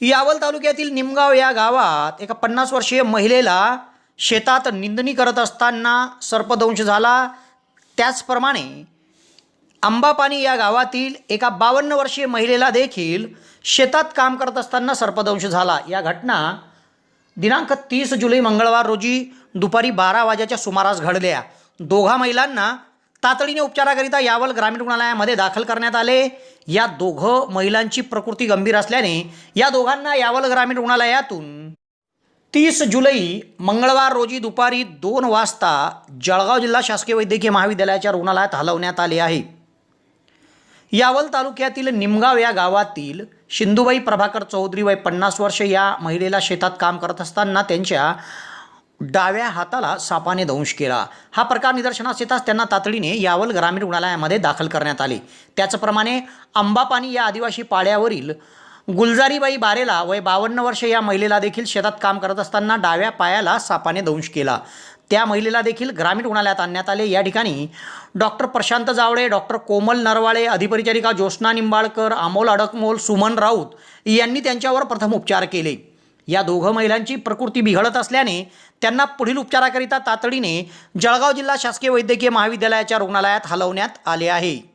यावल तालुक्यातील निमगाव या गावात एका पन्नास वर्षीय महिलेला शेतात निंदणी करत असताना सर्पदंश झाला. त्याचप्रमाणे आंबापाणी या गावातील एका बावन्न वर्षीय महिलेला देखील शेतात काम करत असताना सर्पदंश झाला. या घटना दिनांक तीस जुलै मंगळवार रोजी दुपारी बारा वाजेच्या सुमारास घडल्या. दोघा महिलांना तातडीने उपचाराकरिता यावल ग्रामीण रुग्णालयामध्ये दाखल करण्यात आले. या दोघं महिलांची प्रकृती गंभीर असल्याने या दोघांना यावल ग्रामीण रुग्णालयातून तीस जुलै मंगळवार रोजी दुपारी दोन वाजता जळगाव जिल्हा शासकीय वैद्यकीय महाविद्यालयाच्या रुग्णालयात हलवण्यात आले आहे. यावल तालुक्यातील निमगाव या गावातील शिंदूबाई प्रभाकर चौधरी वय पन्नास वर्ष या महिलेला शेतात काम करत असताना त्यांच्या डाव्या हाताला सापाने दंश केला. हा प्रकार निदर्शनास येताच त्यांना तातडीने यावल ग्रामीण रुग्णालयामध्ये दाखल करण्यात आले. त्याचप्रमाणे अंबापानी या आदिवासी पाड्यावरील गुलजारीबाई बारेला वय बावन्न वर्ष या महिलेला देखील शेतात काम करत असताना डाव्या पायाला सापाने दंश केला. त्या महिलेला देखील ग्रामीण रुग्णालयात आणण्यात आले. या ठिकाणी डॉक्टर प्रशांत जावळे डॉक्टर कोमल नरवाळे अधिपरिचारिका ज्योत्स्ना निंबाळकर अमोल अडकमोल सुमन राऊत यांनी त्यांच्यावर प्रथम उपचार केले. या दोघं महिलांची प्रकृती बिघडत असल्याने त्यांना पुढील उपचाराकरिता तातडीने जळगाव जिल्हा शासकीय वैद्यकीय महाविद्यालयाच्या रुग्णालयात हलवण्यात आले आहे.